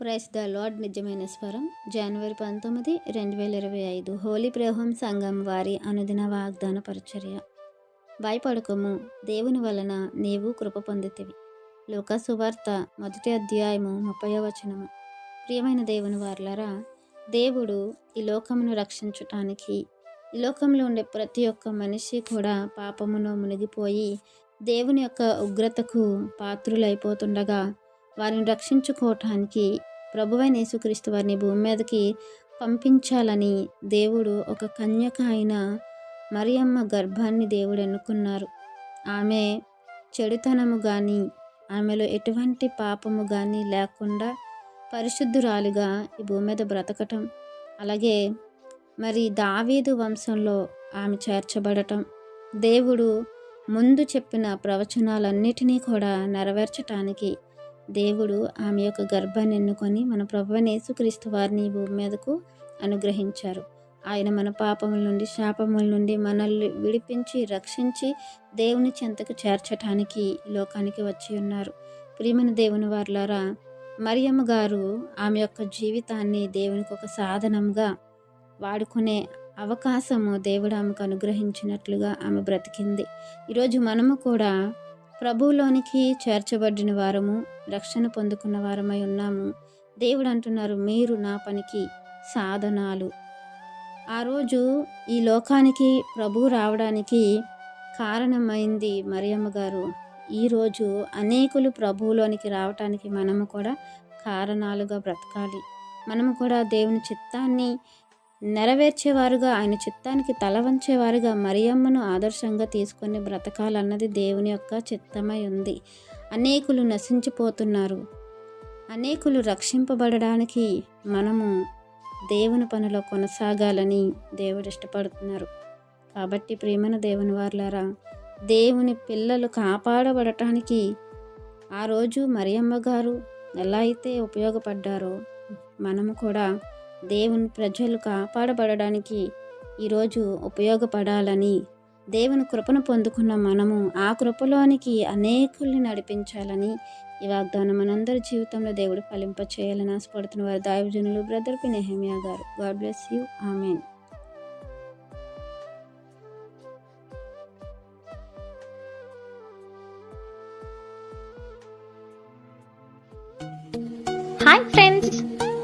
Price the lord నిజమైన స్వరం. జనవరి పంతొమ్మిది రెండు వేల ఇరవై ఐదు. హోలీ ప్రేహం సంఘం వారి అనుదిన వాగ్దాన పరిచర్య. భయపడకము దేవుని వలన నీవు కృప పొందితివి. లోక సువార్త మొదటి అధ్యాయము ముప్పై వచనము. ప్రియమైన దేవుని వార్లరా దేవుడు ఈ లోకమును రక్షించటానికి ఈ లోకంలో ఉండే ప్రతి ఒక్క మనిషి కూడా పాపమును మునిగిపోయి దేవుని యొక్క ఉగ్రతకు పాత్రులైపోతుండగా వారిని రక్షించుకోవటానికి ప్రభువైన యేసుక్రీస్తు వారిని భూమి మీదకి పంపించాలని దేవుడు ఒక కన్యక అయిన మరియమ్మ గర్భాన్ని దేవుడు ఎన్నుకున్నారు. ఆమె చెడుతనము కానీ ఆమెలో ఎటువంటి పాపము కానీ లేకుండా పరిశుద్ధురాలుగా ఈ భూమి మీద బ్రతకటం. అలాగే మరి దావీదు వంశంలో ఆమె చేర్చబడటం. దేవుడు ముందు చెప్పిన ప్రవచనాలన్నిటినీ కూడా నెరవేర్చటానికి దేవుడు ఆమె యొక్క గర్భాన్ని ఎన్నుకొని మన ప్రభు యేసుక్రీస్తు వారిని ఈ భూమి మీదకు అనుగ్రహించారు. ఆయన మన పాపముల నుండి శాపముల నుండి మనల్ని విడిపించి రక్షించి దేవుని చెంతకు చేర్చటానికి లోకానికి వచ్చి ఉన్నారు. ప్రియమైన దేవుని వార్లారా మరియమ్మ గారు ఆమె యొక్క జీవితాన్ని దేవునికి ఒక సాధనంగా వాడుకునే అవకాశము దేవుడు ఆమెకు అనుగ్రహించినట్లుగా ఆమె బ్రతికింది. ఈరోజు మనము కూడా ప్రభువులోనికి చేర్చబడిన వారము రక్షణ పొందుకున్న వారమై ఉన్నాము. దేవుడు అంటున్నారు మీరు నా పనికి సాధనాలు. ఆ రోజు ఈ లోకానికి ప్రభు రావడానికి కారణమైంది మరియమ్మ గారు. ఈరోజు అనేకులు ప్రభువులోనికి రావటానికి మనము కూడా కారణాలుగా బ్రతకాలి. మనము కూడా దేవుని చిత్తాన్ని నెరవేర్చేవారుగా ఆయన చిత్తానికి తల వంచేవారుగా మరియమ్మను ఆదర్శంగా తీసుకొని బ్రతకాలన్నది దేవుని యొక్క చిత్తమై ఉంది. అనేకులు నశించిపోతున్నారు. అనేకులు రక్షింపబడడానికి మనము దేవుని పనిలో కొనసాగాలని దేవుడు ఇష్టపడుతున్నారు. కాబట్టి ప్రేమన దేవుని వార్లారా దేవుని పిల్లలు కాపాడబడటానికి ఆ రోజు మరియమ్మ గారు ఎలా అయితే ఉపయోగపడ్డారో మనము కూడా దేవుని ప్రజలు కాపాడబడడానికి ఈరోజు ఉపయోగపడాలని దేవుని కృపను పొందుకున్న మనము ఆ కృపలోనికి అనేకుల్ని నడిపించాలని ఈ వాగ్దానం మనందరి జీవితంలో దేవుడు ఫలింప చేయాలని ఆశపడుతున్న వారి దాయుజనులు బ్రదర్ పి నెహమియా గారు. God bless you. Amen. Hi friends.